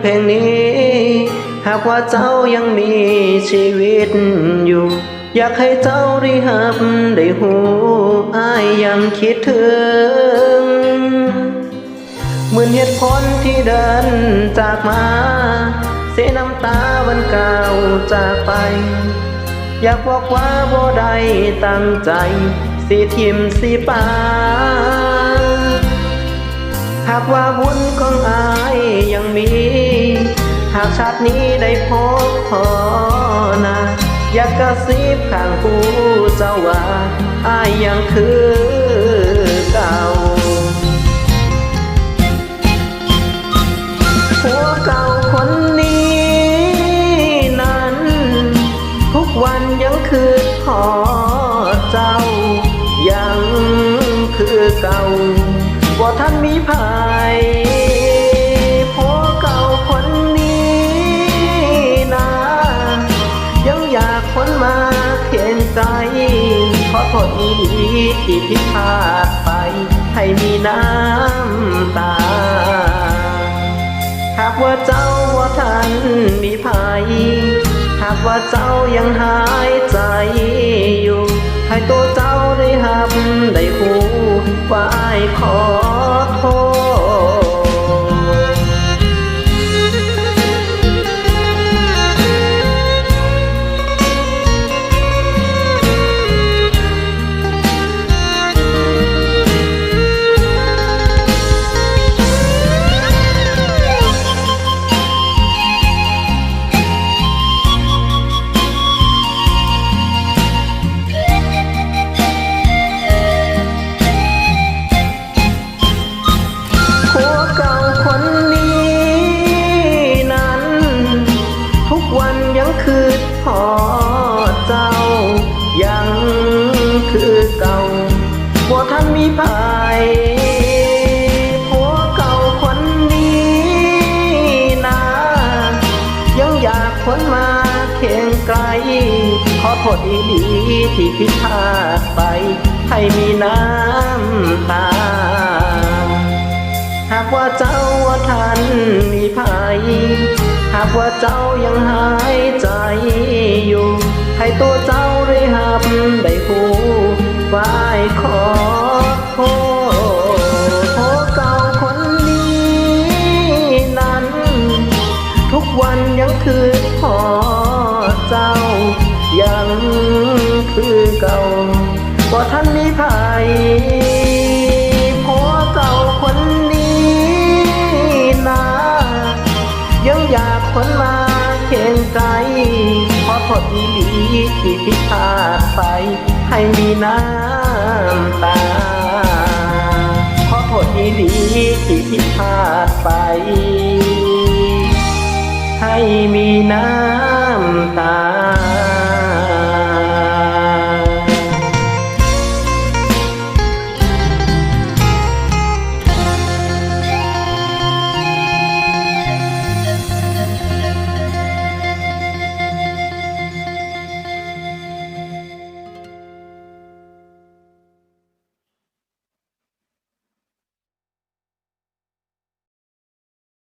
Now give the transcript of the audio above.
เพลงนี้ หากว่าเจ้ายังมีชีวิตอยู่ อยากให้เจ้าได้หับได้หูอายยังคิดถึงเหมือนเหตุผลที่เดินจากมา เสียน้ำตาวันเก่าจากไป อยากบอกว่าบ่ได้ตั้งใจ สิทิมสิปา หากว่าบุญของอายยังมี หากชาตินี้ได้พบพอนะอยากกระซิบข้างหูเจ้าว่าอายยังคือ ท่านมีภายผัวเก่าคนนี้นะยังอยากคนมาเขียนใจ ขอโทษอีดีที่ผิดพลาดไป ให้มีน้ำตา หากว่าเจ้าว่าท่านมีภัย หากว่าเจ้ายังหายใจอยู่ ให้ตัวเจ้าได้หับได้หูว่าอ้ายขอ ท่านมีภายผัวเก่าคนนี้นะยังอยากคนมาเคียงไกล ขอโทษอีดีที่ผิดพลาดไป ให้มีน้ำตา หากว่าเจ้าว่าท่านมีภัย หากว่าเจ้ายังหาย คือพ่อเจ้า ยังคือเก่าว่าท่านมีภัยผัวเก่าคนนี้นะยังอยากคนมาเคียงไกลขอโทษอีหลีที่ผิพาดไป ให้มีน้ำตาขอโทษอีหลีที่ผิพาดไป ให้มีน้ำตา